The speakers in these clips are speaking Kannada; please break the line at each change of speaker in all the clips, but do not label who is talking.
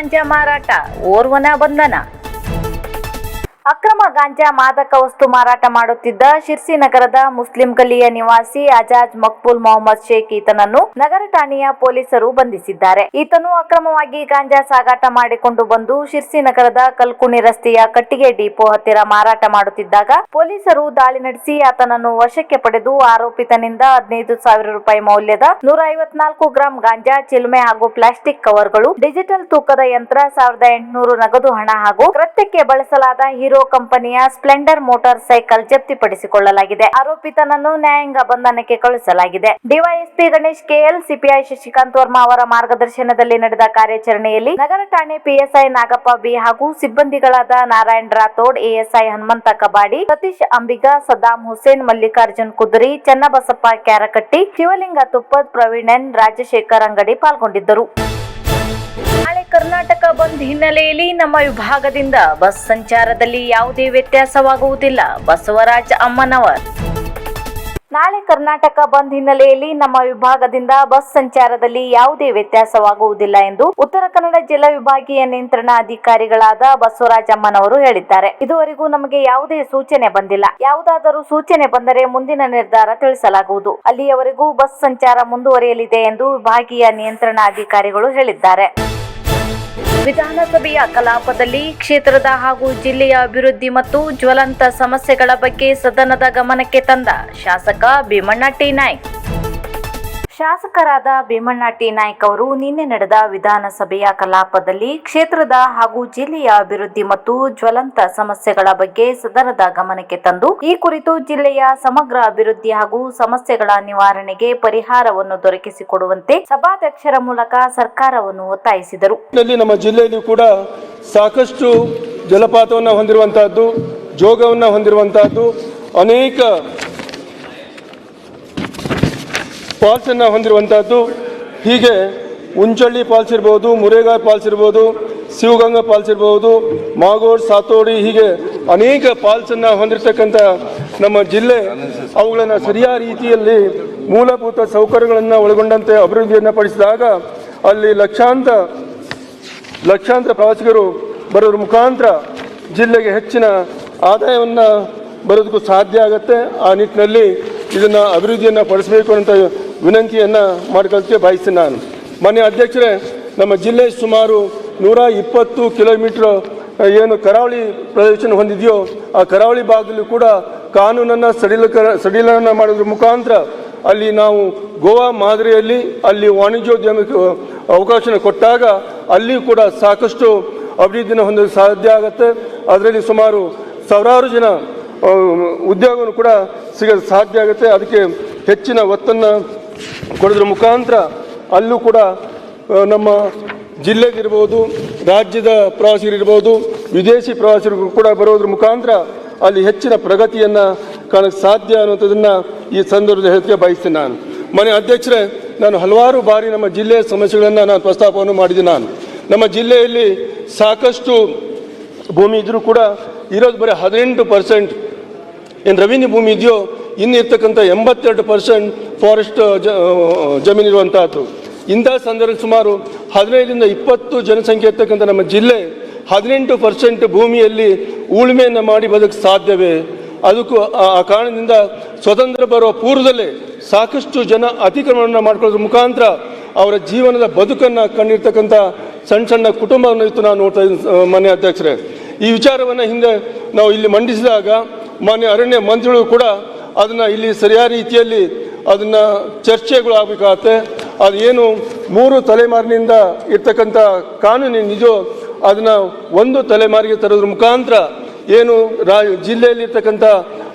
ಗಾಂಜಾ ಮಾರಾಟ ಓರ್ವನ ಬಂಧನ. ಅಕ್ರಮ ಗಾಂಜಾ ಮಾದಕ ವಸ್ತು ಮಾರಾಟ ಮಾಡುತ್ತಿದ್ದ ಶಿರ್ಸಿ ನಗರದ ಮುಸ್ಲಿಂ ಗಲಿಯ ನಿವಾಸಿ ಅಜಾಜ್ ಮಕ್ಬೂಲ್ ಮೊಹಮ್ಮದ್ ಶೇಖ್ ಈತನನ್ನು ನಗರ ಠಾಣೆಯ ಪೊಲೀಸರು ಬಂಧಿಸಿದ್ದಾರೆ. ಈತನು ಅಕ್ರಮವಾಗಿ ಗಾಂಜಾ ಸಾಗಾಟ ಮಾಡಿಕೊಂಡು ಬಂದು ಶಿರ್ಸಿ ನಗರದ ಕಲ್ಕುಣಿ ರಸ್ತೆಯ ಕಟ್ಟಿಗೆ ಡಿಪೋ ಹತ್ತಿರ ಮಾರಾಟ ಮಾಡುತ್ತಿದ್ದಾಗ ಪೊಲೀಸರು ದಾಳಿ ನಡೆಸಿ ಆತನನ್ನು ವಶಕ್ಕೆ ಪಡೆದು ಆರೋಪಿತನಿಂದ ಹದಿನೈದು ಸಾವಿರ ರೂಪಾಯಿ ಮೌಲ್ಯದ ನೂರ ಐವತ್ನಾಲ್ಕು ಗ್ರಾಂ ಗಾಂಜಾ, ಚಿಲುಮೆ ಹಾಗೂ ಪ್ಲಾಸ್ಟಿಕ್ ಕವರ್ಗಳು, ಡಿಜಿಟಲ್ ತೂಕದ ಯಂತ್ರ, ಸಾವಿರದ ಎಂಟುನೂರು ನಗದು ಹಣ ಹಾಗೂ ಕೃತ್ಯಕ್ಕೆ ಬಳಸಲಾದ ಹೀರೋ ಕಂಪನಿಯ ಸ್ಪ್ಲೆಂಡರ್ ಮೋಟಾರ್ ಸೈಕಲ್ ಜಪ್ತಿಪಡಿಸಿಕೊಳ್ಳಲಾಗಿದೆ. ಆರೋಪಿತನನ್ನು ನ್ಯಾಯಾಂಗ ಬಂಧನಕ್ಕೆ ಕಳುಹಿಸಲಾಗಿದೆ. DYSP Ganesh K L, CPI Shashikant Varma ಅವರ ಮಾರ್ಗದರ್ಶನದಲ್ಲಿ ನಡೆದ ಕಾರ್ಯಾಚರಣೆಯಲ್ಲಿ ನಗರ ಠಾಣೆ ಪಿಎಸ್ಐ ನಾಗಪ್ಪ ಬಿ ಹಾಗೂ ಸಿಬ್ಬಂದಿಗಳಾದ ನಾರಾಯಣ್ ರಾಥೋಡ್, ಎಎಸ್ಐ ಹನುಮಂತ ಕಬಾಡಿ, ಸತೀಶ್ ಅಂಬಿಗ ಸದ್ದಾಂ ಹುಸೇನ್, ಮಲ್ಲಿಕಾರ್ಜುನ್ ಕುದುರಿ, ಚನ್ನಬಸಪ್ಪ ಕ್ಯಾರಕಟ್ಟಿ, ಶಿವಲಿಂಗ ತುಪ್ಪದ್ ಪ್ರವೀಣನ್, ರಾಜಶೇಖರ್ ಅಂಗಡಿ ಪಾಲ್ಗೊಂಡಿದ್ದರು. ನಾಳೆ ಕರ್ನಾಟಕ ಬಂದ್ ಹಿನ್ನೆಲೆಯಲ್ಲಿ ನಮ್ಮ ವಿಭಾಗದಿಂದ ಬಸ್ ಸಂಚಾರದಲ್ಲಿ ಯಾವುದೇ ವ್ಯತ್ಯಾಸವಾಗುವುದಿಲ್ಲ. ಬಸವರಾಜ ಅಮ್ಮನವರ್. ನಾಳೆ ಕರ್ನಾಟಕ ಬಂದ್ ಹಿನ್ನೆಲೆಯಲ್ಲಿ ನಮ್ಮ ವಿಭಾಗದಿಂದ ಬಸ್ ಸಂಚಾರದಲ್ಲಿ ಯಾವುದೇ ವ್ಯತ್ಯಾಸವಾಗುವುದಿಲ್ಲ ಎಂದು ಉತ್ತರ ಕನ್ನಡ ಜಿಲ್ಲಾ ವಿಭಾಗೀಯ ನಿಯಂತ್ರಣ ಅಧಿಕಾರಿಗಳಾದ ಬಸವರಾಜ ಅಮ್ಮನವರು ಹೇಳಿದ್ದಾರೆ. ಇದುವರೆಗೂ ನಮಗೆ ಯಾವುದೇ ಸೂಚನೆ ಬಂದಿಲ್ಲ. ಯಾವುದಾದರೂ ಸೂಚನೆ ಬಂದರೆ ಮುಂದಿನ ನಿರ್ಧಾರ ತಿಳಿಸಲಾಗುವುದು. ಅಲ್ಲಿಯವರೆಗೂ ಬಸ್ ಸಂಚಾರ ಮುಂದುವರಿಯಲಿದೆ ಎಂದು ವಿಭಾಗೀಯ ನಿಯಂತ್ರಣ ಅಧಿಕಾರಿಗಳು ಹೇಳಿದ್ದಾರೆ. ವಿಧಾನಸಭೆಯ ಕಲಾಪದಲ್ಲಿ ಕ್ಷೇತ್ರದ ಹಾಗೂ ಜಿಲ್ಲೆಯ ಅಭಿವೃದ್ಧಿ ಮತ್ತು ಜ್ವಲಂತ ಸಮಸ್ಯೆಗಳ ಬಗ್ಗೆ ಸದನದ ಗಮನಕ್ಕೆ ತಂದ ಶಾಸಕ ಭೀಮಣ್ಣ ಟಿ ನಾಯ್ಕ್. ಶಾಸಕರಾದ ಭೀಮಣ್ಣ ಟಿ ನಾಯ್ಕ ಅವರು ನಿನ್ನೆ ನಡೆದ ವಿಧಾನಸಭೆಯ ಕಲಾಪದಲ್ಲಿ ಕ್ಷೇತ್ರದ ಹಾಗೂ ಜಿಲ್ಲೆಯ ಅಭಿವೃದ್ಧಿ ಮತ್ತು ಜ್ವಲಂತ ಸಮಸ್ಯೆಗಳ ಬಗ್ಗೆ ಸದನದ ಗಮನಕ್ಕೆ ತಂದು, ಈ ಕುರಿತು ಜಿಲ್ಲೆಯ ಸಮಗ್ರ ಅಭಿವೃದ್ಧಿ ಹಾಗೂ ಸಮಸ್ಯೆಗಳ ನಿವಾರಣೆಗೆ ಪರಿಹಾರವನ್ನು ದೊರಕಿಸಿಕೊಡುವಂತೆ ಸಭಾಧ್ಯಕ್ಷರ ಮೂಲಕ ಸರ್ಕಾರವನ್ನು ಒತ್ತಾಯಿಸಿದರು.
ನಮ್ಮ ಜಿಲ್ಲೆಯಲ್ಲಿ ಕೂಡ ಸಾಕಷ್ಟು ಜಲಪಾತವನ್ನು ಹೊಂದಿರುವಂತಹದ್ದು, ಜೋಗವನ್ನು ಹೊಂದಿರುವಂತಹದ್ದು, ಅನೇಕ ಫಾಲ್ಸ್ ಅನ್ನು ಹೊಂದಿರುವಂತಹದ್ದು ಹೀಗೆ ಉಂಚಳ್ಳಿ ಫಾಲ್ಸ್ ಇರ್ಬೋದು ಮುರೇಗಾ ಫಾಲ್ಸ್ ಇರ್ಬೋದು, ಶಿವಗಂಗಾ ಫಾಲ್ಸ್ ಇರ್ಬೋದು, ಮಾಗೋಡ್, ಸಾತೋಡಿ ಹೀಗೆ ಅನೇಕ ಫಾಲ್ಸ್ ಅನ್ನ ಹೊಂದಿರತಕ್ಕಂಥ ನಮ್ಮ ಜಿಲ್ಲೆ. ಅವುಗಳನ್ನು ಸರಿಯಾದ ರೀತಿಯಲ್ಲಿ ಮೂಲಭೂತ ಸೌಕರ್ಯಗಳನ್ನು ಒಳಗೊಂಡಂತೆ ಅಭಿವೃದ್ಧಿಯನ್ನು ಪಡಿಸಿದಾಗ ಅಲ್ಲಿ ಲಕ್ಷಾಂತರ ಲಕ್ಷಾಂತರ ಪ್ರವಾಸಿಗರು ಬರೋದ್ರ ಮುಖಾಂತರ ಜಿಲ್ಲೆಗೆ ಹೆಚ್ಚಿನ ಆದಾಯವನ್ನು ಬರೋದಕ್ಕೂ ಸಾಧ್ಯ ಆಗುತ್ತೆ. ಆ ನಿಟ್ಟಿನಲ್ಲಿ ಇದನ್ನು ಅಭಿವೃದ್ಧಿಯನ್ನು ಪಡಿಸಬೇಕು ಅಂತ ವಿನಂತಿಯನ್ನು ಮಾಡ್ಕೊಳ್ತೀವಿ ಬಯಸ್ತೀನಿ ನಾನು. ಮಾನ್ಯ ಅಧ್ಯಕ್ಷರೇ, ನಮ್ಮ ಜಿಲ್ಲೆ ಸುಮಾರು ನೂರ ಇಪ್ಪತ್ತು ಕಿಲೋಮೀಟ್ರ್ ಏನು ಕರಾವಳಿ ಪ್ರದೇಶನ ಹೊಂದಿದೆಯೋ, ಆ ಕರಾವಳಿ ಭಾಗದಲ್ಲೂ ಕೂಡ ಕಾನೂನನ್ನು ಸಡಿಲಕರ, ಸಡಿಲನ ಮಾಡೋದ್ರ ಮುಖಾಂತರ ಅಲ್ಲಿ ನಾವು ಗೋವಾ ಮಾದರಿಯಲ್ಲಿ ಅಲ್ಲಿ ವಾಣಿಜ್ಯೋದ್ಯಮಕ್ಕೆ ಅವಕಾಶ ಕೊಟ್ಟಾಗ ಅಲ್ಲಿ ಕೂಡ ಸಾಕಷ್ಟು ಅಭಿವೃದ್ಧಿನ ಹೊಂದಲು ಸಾಧ್ಯ ಆಗುತ್ತೆ. ಅದರಲ್ಲಿ ಸುಮಾರು ಸಾವಿರಾರು ಜನ ಉದ್ಯೋಗವನ್ನು ಕೂಡ ಸಿಗಲು ಸಾಧ್ಯ ಆಗುತ್ತೆ. ಅದಕ್ಕೆ ಹೆಚ್ಚಿನ ಒತ್ತನ್ನು ಕೊಡೋದ್ರ ಮುಖಾಂತರ ಅಲ್ಲೂ ಕೂಡ ನಮ್ಮ ಜಿಲ್ಲೆಗಿರ್ಬೋದು, ರಾಜ್ಯದ ಪ್ರವಾಸಿಗರಿರ್ಬೋದು, ವಿದೇಶಿ ಪ್ರವಾಸಿಗರು ಕೂಡ ಬರೋದ್ರ ಮುಖಾಂತರ ಅಲ್ಲಿ ಹೆಚ್ಚಿನ ಪ್ರಗತಿಯನ್ನು ಕಾಣಕ್ಕೆ ಸಾಧ್ಯ ಅನ್ನೋಂಥದ್ದನ್ನು ಈ ಸಂದರ್ಭದಲ್ಲಿ ಹೇಳಕ್ಕೆ ಬಯಸ್ತೀನಿ ನಾನು. ಮನೆ ಅಧ್ಯಕ್ಷರೇ, ನಾನು ಹಲವಾರು ಬಾರಿ ನಮ್ಮ ಜಿಲ್ಲೆಯ ಸಮಸ್ಯೆಗಳನ್ನು ನಾನು ಪ್ರಸ್ತಾಪವನ್ನು ಮಾಡಿದ್ದೀನಿ ನಾನು. ನಮ್ಮ ಜಿಲ್ಲೆಯಲ್ಲಿ ಸಾಕಷ್ಟು ಭೂಮಿ ಇದ್ದರೂ ಕೂಡ ಇರೋದು ಬರೀ ಹದಿನೆಂಟು ಪರ್ಸೆಂಟ್ ಏನು ರೆವಿನ್ಯೂ ಭೂಮಿ ಇದೆಯೋ ಇನ್ನು ಇರ್ತಕ್ಕಂಥ ಎಂಬತ್ತೆರಡು ಪರ್ಸೆಂಟ್ ಫಾರೆಸ್ಟ್ ಜ ಜಮೀನು ಇರುವಂತಹದ್ದು. ಇಂಥ ಸಂದರ್ಭದಲ್ಲಿ ಸುಮಾರು ಹದಿನೈದರಿಂದ ಇಪ್ಪತ್ತು ಜನಸಂಖ್ಯೆ ಇರ್ತಕ್ಕಂಥ ನಮ್ಮ ಜಿಲ್ಲೆ ಹದಿನೆಂಟು ಪರ್ಸೆಂಟ್ ಭೂಮಿಯಲ್ಲಿ ಉಳುಮೆಯನ್ನು ಮಾಡಿ ಬದುಕು ಸಾಧ್ಯವೇ? ಅದಕ್ಕೂ, ಆ ಕಾರಣದಿಂದ ಸ್ವತಂತ್ರ ಬರುವ ಪೂರ್ವದಲ್ಲೇ ಸಾಕಷ್ಟು ಜನ ಅತಿಕ್ರಮಣವನ್ನು ಮಾಡ್ಕೊಳ್ಳೋದ್ರ ಮುಖಾಂತರ ಅವರ ಜೀವನದ ಬದುಕನ್ನು ಕಂಡಿರ್ತಕ್ಕಂಥ ಸಣ್ಣ ಸಣ್ಣ ಕುಟುಂಬವನ್ನು ಇತ್ತು ನಾನು ನೋಡ್ತಾ ಇದ್ದೀನಿ ಮಾನ್ಯ ಅಧ್ಯಕ್ಷರೇ. ಈ ವಿಚಾರವನ್ನು ಹಿಂದೆ ನಾವು ಇಲ್ಲಿ ಮಂಡಿಸಿದಾಗ ಮಾನ್ಯ ಅರಣ್ಯ ಮಂತ್ರಿಗಳು ಕೂಡ ಅದನ್ನು ಇಲ್ಲಿ ಸರಿಯಾದ ರೀತಿಯಲ್ಲಿ ಅದನ್ನು ಚರ್ಚೆಗಳು ಆಗಬೇಕಾಗತ್ತೆ ಅದು ಏನು ಮೂರು ತಲೆಮಾರಿನಿಂದ ಇರ್ತಕ್ಕಂಥ ಕಾನೂನು ನಿಜ ಅದನ್ನು ಒಂದು ತಲೆಮಾರಿಗೆ ತರೋದ್ರ ಮುಖಾಂತರ ಏನು ರಾ ಜಿಲ್ಲೆಯಲ್ಲಿರ್ತಕ್ಕಂಥ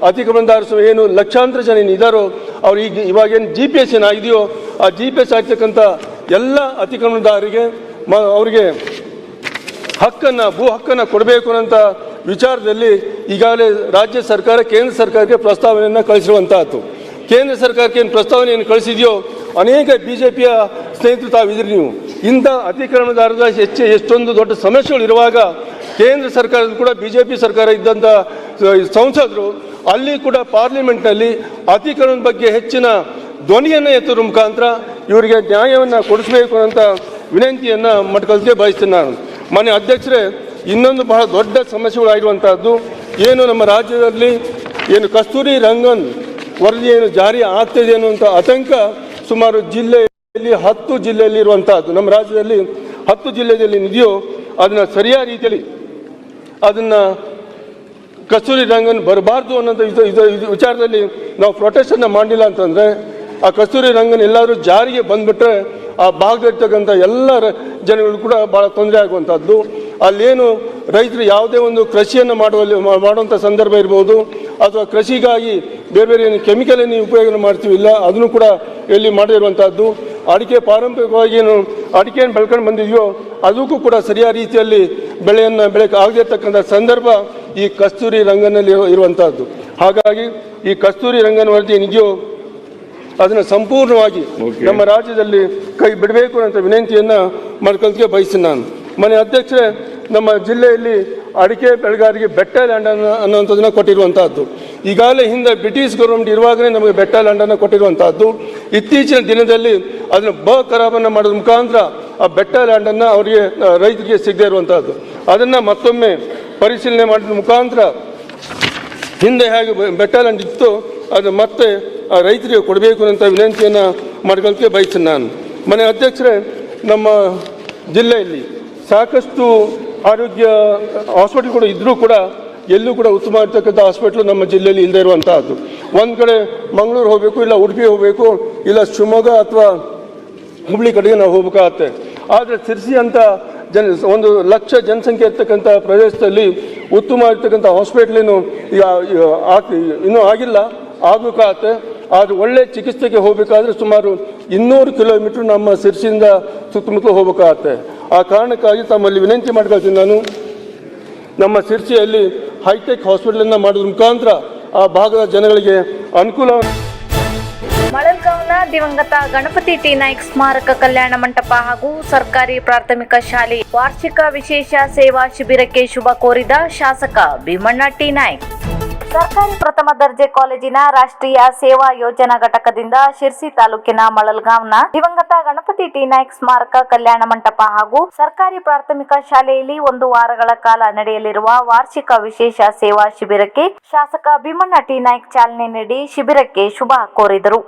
ಅತಿಕ್ರಮಣದಾರರು ಏನು ಲಕ್ಷಾಂತರ ಜನ ಏನು ಇದ್ದಾರೋ ಅವ್ರು ಈಗ ಇವಾಗೇನು ಜಿ ಪಿ ಎಸ್ ಏನಾಗಿದೆಯೋ ಆ ಜಿ ಪಿ ಎಸ್ ಆಗ್ತಕ್ಕಂಥ ಎಲ್ಲ ಅತಿಕ್ರಮಣದಾರರಿಗೆ ಮ ಅವರಿಗೆ ಹಕ್ಕನ್ನು, ಭೂ ಹಕ್ಕನ್ನು ಕೊಡಬೇಕು ಅನ್ನೋಂಥ ವಿಚಾರದಲ್ಲಿ ಈಗಾಗಲೇ ರಾಜ್ಯ ಸರ್ಕಾರ, ಕೇಂದ್ರ ಸರ್ಕಾರಕ್ಕೆ ಪ್ರಸ್ತಾವನೆಯನ್ನು ಕಳಿಸಿರುವಂತಹದ್ದು. ಕೇಂದ್ರ ಸರ್ಕಾರಕ್ಕೆ ಏನು ಪ್ರಸ್ತಾವನೆಯನ್ನು ಕಳಿಸಿದೆಯೋ, ಅನೇಕ ಬಿ ಜೆ ಪಿಯ ಸ್ನೇಹಿತರು ತಾವಿದ್ರಿ ನೀವು. ಇಂಥ ಅತಿಕ್ರಮಣದಾರದ ಹೆಚ್ಚು ಎಷ್ಟೊಂದು ದೊಡ್ಡ ಸಮಸ್ಯೆಗಳು ಇರುವಾಗ ಕೇಂದ್ರ ಸರ್ಕಾರದ ಕೂಡ ಬಿ ಜೆ ಪಿ ಸರ್ಕಾರ ಇದ್ದಂಥ ಸಂಸದರು ಅಲ್ಲಿ ಕೂಡ ಪಾರ್ಲಿಮೆಂಟ್ನಲ್ಲಿ ಅತಿಕ್ರಮಣದ ಬಗ್ಗೆ ಹೆಚ್ಚಿನ ಧ್ವನಿಯನ್ನು ಎತ್ತುವ ಮುಖಾಂತರ ಇವರಿಗೆ ನ್ಯಾಯವನ್ನು ಕೊಡಿಸಬೇಕು ಅಂತ ವಿನಂತಿಯನ್ನು ಮಟ್ಕೊಳ್ಗೆ ಬಯಸ್ತೀನಿ ನಾನು. ಮನೆ ಅಧ್ಯಕ್ಷರೇ ಇನ್ನೊಂದು ಬಹಳ ದೊಡ್ಡ ಸಮಸ್ಯೆಗಳಾಗಿರುವಂತಹದ್ದು ಏನು ನಮ್ಮ ರಾಜ್ಯದಲ್ಲಿ ಏನು ಕಸ್ತೂರಿ ರಂಗನ್ ವರದಿ ಏನು ಜಾರಿ ಆಗ್ತಿದೆ ಅನ್ನುವಂಥ ಆತಂಕ ಸುಮಾರು ಜಿಲ್ಲೆಯಲ್ಲಿ ಹತ್ತು ಜಿಲ್ಲೆಯಲ್ಲಿ ಇರುವಂತಹದ್ದು. ನಮ್ಮ ರಾಜ್ಯದಲ್ಲಿ ಹತ್ತು ಜಿಲ್ಲೆಯಲ್ಲಿ ಇದೆಯೋ ಅದನ್ನು ಸರಿಯಾದ ರೀತಿಯಲ್ಲಿ ಅದನ್ನು ಕಸ್ತೂರಿ ರಂಗನ್ ಬರಬಾರ್ದು ಅನ್ನೋಂಥ ಇದು ವಿಚಾರದಲ್ಲಿ ನಾವು ಪ್ರೊಟೆಸ್ಟನ್ನು ಮಾಡಲಿಲ್ಲ ಅಂತಂದರೆ ಆ ಕಸ್ತೂರಿ ರಂಗನ್ ಎಲ್ಲಾದರೂ ಜಾರಿಗೆ ಬಂದ್ಬಿಟ್ರೆ ಆ ಭಾಗದಲ್ಲಿರ್ತಕ್ಕಂಥ ಎಲ್ಲ ಜನಗಳು ಕೂಡ ಭಾಳ ತೊಂದರೆ ಆಗುವಂಥದ್ದು ಅಲ್ಲೇನು ರೈತರು ಯಾವುದೇ ಒಂದು ಕೃಷಿಯನ್ನು ಮಾಡುವಲ್ಲಿ ಮಾಡುವಂಥ ಸಂದರ್ಭ ಇರ್ಬೋದು ಅಥವಾ ಕೃಷಿಗಾಗಿ ಬೇರೆ ಬೇರೆ ಏನು ಕೆಮಿಕಲ್ ಏನು ಉಪಯೋಗ ಮಾಡ್ತೀವಿ ಇಲ್ಲ ಅದನ್ನು ಕೂಡ ಎಲ್ಲಿ ಮಾಡಿರುವಂಥದ್ದು ಅಡಿಕೆ ಪಾರಂಪರಿಕವಾಗಿ ಏನು ಅಡಿಕೆಯನ್ನು ಬೆಳ್ಕೊಂಡು ಬಂದಿದೆಯೋ ಅದಕ್ಕೂ ಕೂಡ ಸರಿಯಾದ ರೀತಿಯಲ್ಲಿ ಬೆಳೆಯನ್ನು ಬೆಳೆಯಕ್ಕೆ ಆಗದೇ ಇರ್ತಕ್ಕಂಥ ಸಂದರ್ಭ ಈ ಕಸ್ತೂರಿ ರಂಗನಲ್ಲಿ ಇರುವಂಥದ್ದು ಹಾಗಾಗಿ ಈ ಕಸ್ತೂರಿ ರಂಗನ ವರದಿ ಏನಿದೆಯೋ ಅದನ್ನು ಸಂಪೂರ್ಣವಾಗಿ ನಮ್ಮ ರಾಜ್ಯದಲ್ಲಿ ಕೈ ಬಿಡಬೇಕು ಅಂತ ವಿನಂತಿಯನ್ನು ಮಾಡ್ಕೊಳ್ಳೋದಕ್ಕೆ ಬಯಸ್ತೀನಿ ನಾನು. ಮನೆ ಅಧ್ಯಕ್ಷರೇ, ನಮ್ಮ ಜಿಲ್ಲೆಯಲ್ಲಿ ಅಡಿಕೆ ಬೆಳೆಗಾರರಿಗೆ ಬೆಟ್ಟ ಲ್ಯಾಂಡ್ ಅನ್ನು ಅನ್ನುವಂಥದ್ದನ್ನ ಕೊಟ್ಟಿರುವಂತಹದ್ದು. ಈಗಾಗಲೇ ಹಿಂದೆ ಬ್ರಿಟಿಷ್ ಗೌರ್ಮೆಂಟ್ ಇರುವಾಗಲೇ ನಮಗೆ ಬೆಟ್ಟ ಲ್ಯಾಂಡನ್ನು ಕೊಟ್ಟಿರುವಂತಹದ್ದು. ಇತ್ತೀಚಿನ ದಿನದಲ್ಲಿ ಅದನ್ನು ಬ ಖರಾಬನ್ನು ಮಾಡೋದ್ರ ಮುಖಾಂತರ ಆ ಬೆಟ್ಟ ಲ್ಯಾಂಡನ್ನು ಅವರಿಗೆ ರೈತರಿಗೆ ಸಿಗದೇ ಇರುವಂತಹದ್ದು. ಅದನ್ನು ಮತ್ತೊಮ್ಮೆ ಪರಿಶೀಲನೆ ಮಾಡಿದ ಮುಖಾಂತರ ಹಿಂದೆ ಹೇಗೆ ಬೆಟ್ಟ ಲ್ಯಾಂಡ್ ಇತ್ತು, ಅದು ಮತ್ತೆ, ಆ, ರೈತರಿಗೆ ಕೊಡಬೇಕು ಅಂತ ವಿನಂತಿಯನ್ನು ಮಾಡ್ಕೊಳ್ಳೋಕ್ಕೆ ಬಯಸ್ತೀನಿ ನಾನು. ಮನೆ ಅಧ್ಯಕ್ಷರೇ, ನಮ್ಮ ಜಿಲ್ಲೆಯಲ್ಲಿ ಸಾಕಷ್ಟು ಆರೋಗ್ಯ ಹಾಸ್ಪಿಟಲ್ಗಳು ಇದ್ದರೂ ಕೂಡ ಎಲ್ಲೂ ಕೂಡ ಉತ್ತಮ ಇರ್ತಕ್ಕಂಥ ಹಾಸ್ಪಿಟ್ಲು ನಮ್ಮ ಜಿಲ್ಲೆಯಲ್ಲಿ ಇಲ್ಲದೆ ಇರುವಂತಹದ್ದು. ಒಂದು ಕಡೆ ಮಂಗಳೂರು ಹೋಗಬೇಕು, ಇಲ್ಲ ಉಡುಪಿ ಹೋಗಬೇಕು, ಇಲ್ಲ ಶಿವಮೊಗ್ಗ ಅಥವಾ ಹುಬ್ಳಿ ಕಡೆಗೆ ನಾವು ಹೋಗ್ಬೇಕಾಗತ್ತೆ. ಆದರೆ ಸಿರ್ಸಿ ಅಂತ ಜನ, ಒಂದು ಲಕ್ಷ ಜನಸಂಖ್ಯೆ ಇರ್ತಕ್ಕಂಥ ಪ್ರದೇಶದಲ್ಲಿ ಉತ್ತಮ ಇರ್ತಕ್ಕಂಥ ಹಾಸ್ಪಿಟ್ಲೇನು ಈಗ ಇನ್ನೂ ಆಗಿಲ್ಲ, ಆಗಬೇಕಾಗತ್ತೆ. ಆದರೆ ಒಳ್ಳೆ ಚಿಕಿತ್ಸೆಗೆ ಹೋಗಬೇಕಾದ್ರೆ ಸುಮಾರು ಇನ್ನೂರು ಕಿಲೋಮೀಟ್ರ್ ನಮ್ಮ ಸಿರ್ಸಿಯಿಂದ ಸುತ್ತಮುತ್ತಲು ಹೋಗಬೇಕಾಗತ್ತೆ. ಆ ಕಾರಣಕ್ಕಾಗಿ ತಮ್ಮಲ್ಲಿ ವಿನಂತಿ ಮಾಡ್ಕೊಳ್ತೀನಿ ನಾನು. ನಮ್ಮ ಸಿರ್ಸಿಯಲ್ಲಿ ಹೈಟೆಕ್ ಹಾಸ್ಪಿಟಲನ್ನು ಮಾಡೋದ್ರ ಮುಖಾಂತರ ಆ ಭಾಗದ ಜನಗಳಿಗೆ ಅನುಕೂಲ
ಮಳಲ್ಗಾಂವ್ನ ದಿವಂಗತ ಗಣಪತಿ ಟಿ ನಾಯ್ಕ್ ಸ್ಮಾರಕ ಕಲ್ಯಾಣ ಮಂಟಪ ಹಾಗೂ ಸರ್ಕಾರಿ ಪ್ರಾಥಮಿಕ ಶಾಲೆ ವಾರ್ಷಿಕ ವಿಶೇಷ ಸೇವಾ ಶಿಬಿರಕ್ಕೆ ಶುಭ ಕೋರಿದ ಶಾಸಕ ಭೀಮಣ್ಣ ಟಿ ನಾಯ್ಕ್. ಸರ್ಕಾರಿ ಪ್ರಥಮ ದರ್ಜೆ ಕಾಲೇಜಿನ ರಾಷ್ಟ್ರೀಯ ಸೇವಾ ಯೋಜನಾ ಘಟಕದಿಂದ ಶಿರ್ಸಿ ತಾಲೂಕಿನ ಮಳಲ್ಗಾಂವ್ನ ದಿವಂಗತ ಗಣಪತಿ ಟಿ ನಾಯ್ಕ್ ಸ್ಮಾರಕ ಕಲ್ಯಾಣ ಮಂಟಪ ಹಾಗೂ ಸರ್ಕಾರಿ ಪ್ರಾಥಮಿಕ ಶಾಲೆಯಲ್ಲಿ ಒಂದು ವಾರಗಳ ಕಾಲ ನಡೆಯಲಿರುವ ವಾರ್ಷಿಕ ವಿಶೇಷ ಸೇವಾ ಶಿಬಿರಕ್ಕೆ ಶಾಸಕ ಭೀಮಣ್ಣ ಟಿ ನಾಯ್ಕ್ ಚಾಲನೆ ನೀಡಿ ಶಿಬಿರಕ್ಕೆ ಶುಭ ಕೋರಿದರು.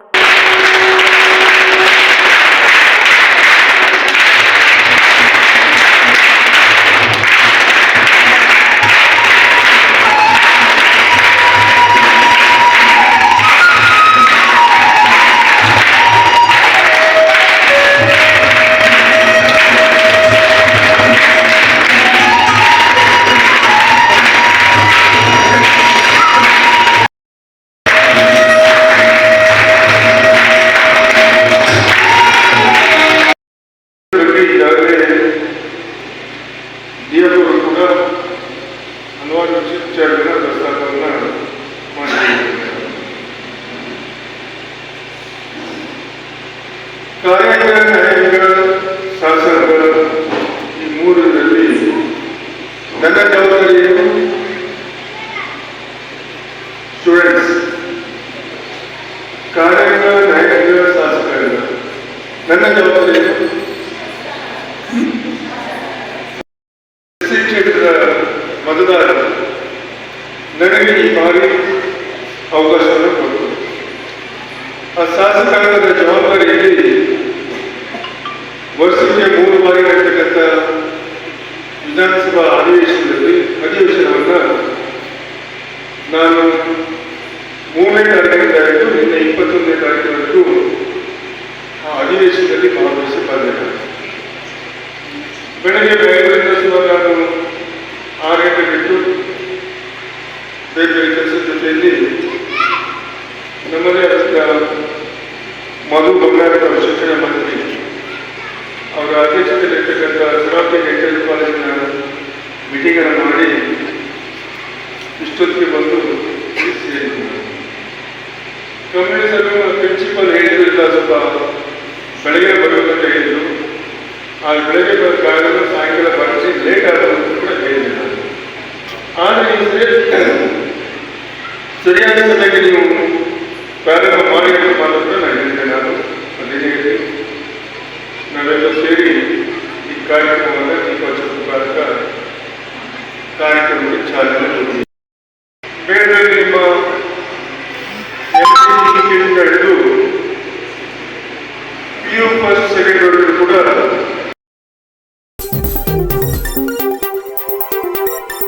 ವಿಚಾರಗಳ ಪ್ರಸ್ತಾಪವನ್ನು ಶಾಸನಗಳ ಈ ನನ್ನ ಜವಾಬ್ದಾರಿ ಏನು? ಸ್ಟೂಡೆಂಟ್ಸ್ ಕಾರ್ಯಾಂಗ ನ್ಯಾಯಾಂಗ ಶಾಸಕರ ನನ್ನ ಜವಾಬ್ದಾರಿ ವಿಧಾನಸಭಾ ಅಧಿವೇಶನದಲ್ಲಿ ಅಧಿವೇಶನವನ್ನು ನಾನು ಮೂರನೇ ತಾರೀಕಿನಿಂದ ಹಿಡಿದು ನಿನ್ನೆ ಇಪ್ಪತ್ತೊಂದನೇ ತಾರೀಕಿನವರೆಗೂ ಆ ಅಧಿವೇಶನದಲ್ಲಿ ಭಾಗವಹಿಸಿ ಬಂದಿದ್ದೇನೆ ಬೆಳಗ್ಗೆ ಬೆಂಗಳೂರಿನ ಸುಮಾರು ನಾನು ಆರು ಗಂಟೆ ಬಿಟ್ಟು ಬೇರೆ ಬೇರೆ ಕೆಲಸದ ಜೊತೆಯಲ್ಲಿ ನಮ್ಮದೇ ಆದ ಮಧು ಬಂಗಾರಪ್ಪ ಕಮ್ಯುನಿಸರು ಪ್ರಿನ್ಸಿಪಲ್ ಹೇಳಿದ್ರು ಇಲ್ಲ ಸ್ವಲ್ಪ ಬೆಳಗ್ಗೆ ಬರಬೇಕಂತ ಹೇಳಿದ್ರು. ಆ ಬೆಳಗ್ಗೆ ಬರೋಕ್ಕಾಗಲು ಸಾಯಂಕಾಲ ಬರ್ಸಿ ಲೇಟ್ ಅಂತ ಕೂಡ ಹೇಳಿದೆ ಆದರೆ ಸರಿಯಾದ ಸಮಯಕ್ಕೆ ನೀವು ಪ್ರಾರಂಭ ಮಾಡಿದ್ರೆ ಮಾತ್ರ ನಾನು ಹೇಳಿದ್ದೆ ನಾನು ಅದೇ ನಾವೆಲ್ಲ ಸೇರಿ ಈ ಕಾರ್ಯಕ್ರಮವನ್ನು ದೀಪೋತ್ಸವ ಮುಖಾಂತರ ಗಾಂಜಾ